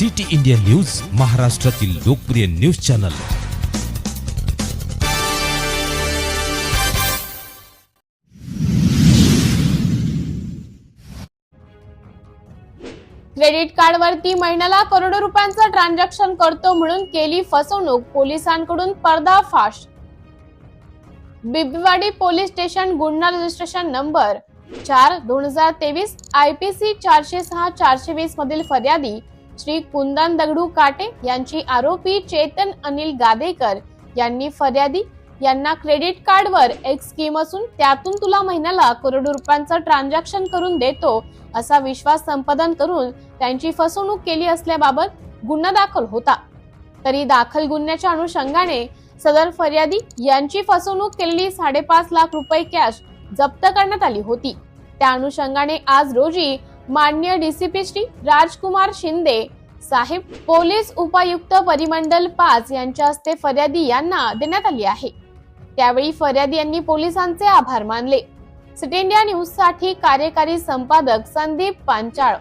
City India news महाराष्ट्रातील लोकप्रिय news channel. Credit कार्डवरती महिन्याला करोडो रुपयांचं ट्रान्झॅक्शन करतो म्हणून केली फसवणूक पोलिसांकडून पर्दाफाश. बिबवाडी पोलीस स्टेशन गुन्हा रजिस्ट्रेशन नंबर चार दोन हजार तेवीस आय पी सी चारशे सहा चारशे वीस मधील फर्यादी श्री कुंदन दगडू काटे यांची आरोपी चेतन अनिल गादेकर यांनी फर्यादी. यांना क्रेडिट कार्डवर एक स्कीम असून त्यातून तुला महिन्याला करोडो रुपयांचं ट्रान्झॅक्शन करून देतो असा विश्वास संपादन करून त्यांची फसवणूक केली असल्याबाबत गुन्हा दाखल होता. तरी दाखल गुन्ह्याच्या अनुषंगाने सदर फर्यादी यांची फसवणूक केलेली साडेपाच लाख रुपये कॅश जप्त करण्यात आली होती. त्या अनुषंगाने आज रोजी मान्य डीसीपी श्री राजकुमार शिंदे साहेब पोलीस उपायुक्त परिमंडल पाच यांच्या हस्ते फर्यादी यांना देण्यात आली आहे. त्यावेळी फर्यादी यांनी पोलिसांचे आभार मानले. सिटी इंडिया न्यूजसाठी कार्यकारी संपादक संदीप पांचाळ.